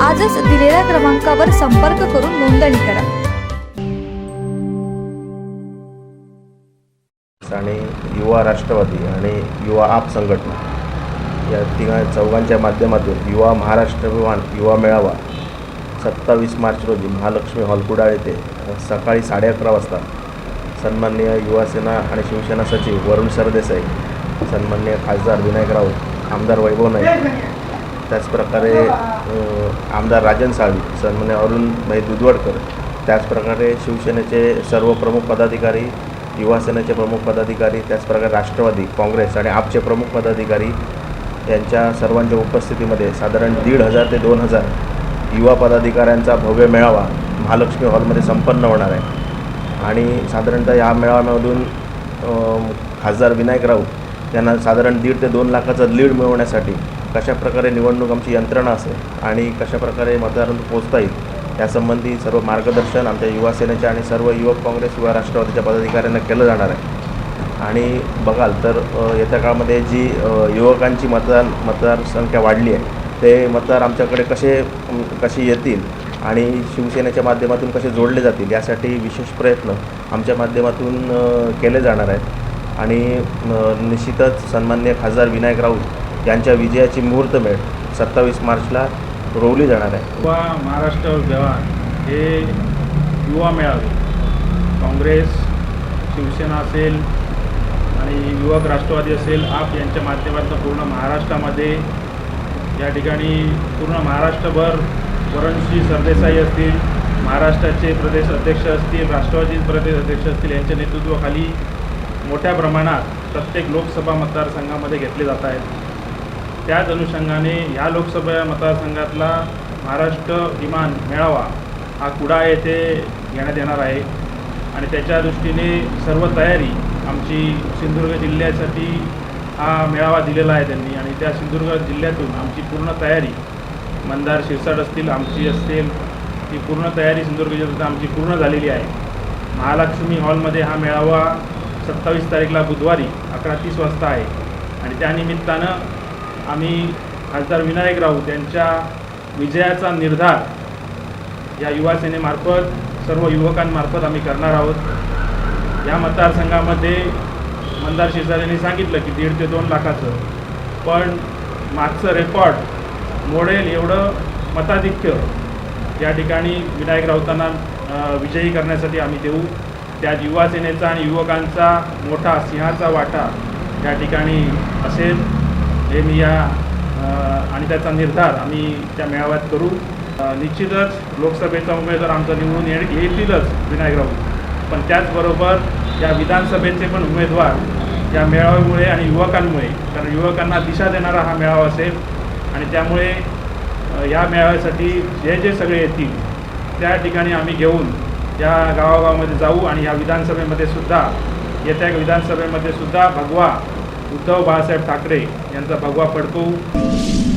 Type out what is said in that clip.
आजच दिलेल्या क्रमांकावर संपर्क करून नोंदणी करा. आणि युवा राष्ट्रवादी आणि युवा आप संघटना या तिघा चौघांच्या माध्यमातून युवा महाराष्ट्र अभिमान युवा मेळावा सत्तावीस मार्च रोजी महालक्ष्मी हॉल कुडाळ येथे सकाळी साडे अकरा वाजता सन्माननीय युवासेना आणि शिवसेना सचिव वरुण सरदेसाई सन्माननीय खासदार विनायक राऊत आमदार वैभव नाईक त्याचप्रकारे आमदार राजन साळवी सन्मान्य म्हणजे अरुणभाई दुधवडकर त्याचप्रकारे शिवसेनेचे सर्व प्रमुख पदाधिकारी युवासेनेचे प्रमुख पदाधिकारी त्याचप्रकारे राष्ट्रवादी काँग्रेस आणि आपचे प्रमुख पदाधिकारी यांच्या सर्वांच्या उपस्थितीमध्ये साधारण दीड हजार ते दोन हजार युवा पदाधिकाऱ्यांचा भव्य मेळावा महालक्ष्मी हॉलमध्ये संपन्न होणार आहे. आणि साधारणतः या मेळाव्यामधून खासदार विनायक राऊत यांना साधारण दीड ते दोन लाखाचं लीड मिळवण्यासाठी कशाप्रकारे निवडणूक आमची यंत्रणा असेल आणि कशाप्रकारे मतदारांना पोचता येईल यासंबंधी सर्व मार्गदर्शन आमच्या युवा सेनेच्या आणि सर्व युवक काँग्रेस युवा राष्ट्रवादीच्या पदाधिकाऱ्यांना केलं जाणार आहे. आणि बघाल तर येत्या काळामध्ये जी युवकांची मतदान मतदारसंख्या वाढली आहे ते मतदार आमच्याकडे कसे कसे येतील आणि शिवसेनेच्या माध्यमातून कसे जोडले जातील यासाठी विशेष प्रयत्न आमच्या माध्यमातून केले जाणार आहेत. आणि निश्चितच सन्मान्य खासदार विनायक राऊत यांच्या विजयाची मुहूर्तमेढ सत्तावीस मार्चला रोवली जाणार आहे. युवा महाराष्ट्र जवान हे युवा मेळावे. काँग्रेस शिवसेना असेल आणि युवक राष्ट्रवादी असेल आप यांच्या माध्यमातून पूर्ण महाराष्ट्रामध्ये या ठिकाणी पूर्ण महाराष्ट्रभर वरणश्री सरदेसाई असतील महाराष्ट्राचे प्रदेश अध्यक्ष असतील राष्ट्रवादी प्रदेश अध्यक्ष असतील यांच्या नेतृत्वाखाली मोठ्या प्रमाणात प्रत्येक लोकसभा मतदारसंघामध्ये घेतले जात आहेत. त्याच अनुषंगाने ह्या लोकसभा मतदारसंघातला महाराष्ट्र विमान मेळावा हा कुडाळ येथे घेण्यात येणार आहे. आणि त्याच्या दृष्टीने सर्व तयारी आमची सिंधुदुर्ग जिल्ह्यासाठी हा मेळावा दिलेला आहे त्यांनी. आणि त्या सिंधुदुर्ग जिल्ह्यातून आमची पूर्ण तयारी मंदार शिरसाट असतील आमची असतील ती पूर्ण तयारी सिंधुदुर्ग जिल्ह्यात आमची पूर्ण झालेली आहे. महालक्ष्मी हॉलमध्ये हा मेळावा सत्तावीस तारीखला बुधवारी अकरा तीस वाजता आहे. आणि त्यानिमित्तानं आम्ही खासदार विनायक राऊत यांच्या विजयाचा निर्धार या युवा सेनेमार्फत सर्व युवकांमार्फत आम्ही करणार आहोत. या मतदारसंघामध्ये मंदार शेजाऱ्यांनी सांगितलं की दीड ते दोन लाखाचं. पण मागचं रेकॉर्ड मोडेल एवढं मताधिक्य या ठिकाणी विनायक राऊतांना विजयी करण्यासाठी आम्ही देऊ. त्यात युवा सेनेचा आणि युवकांचा मोठा सिंहाचा वाटा या ठिकाणी असेल. हे मी या आणि त्याचा निर्धार आम्ही त्या मेळाव्यात करू. निश्चितच लोकसभेचा उमेदवार आमचा निवडून ये येतीलच विनायकराव पण त्याचबरोबर या विधानसभेचे पण उमेदवार या मेळाव्यामुळे आणि युवकांमुळे कारण युवकांना दिशा देणारा हा मेळावा असेल. आणि त्यामुळे या मेळाव्यासाठी जे जे सगळे येतील त्या ठिकाणी आम्ही घेऊन या गावागावामध्ये जाऊ आणि या विधानसभेमध्ये सुद्धा येत्या विधानसभेमध्ये सुद्धा भगवा उद्धव बाळासाहेब ठाकरे यांचा भगवा फडकवू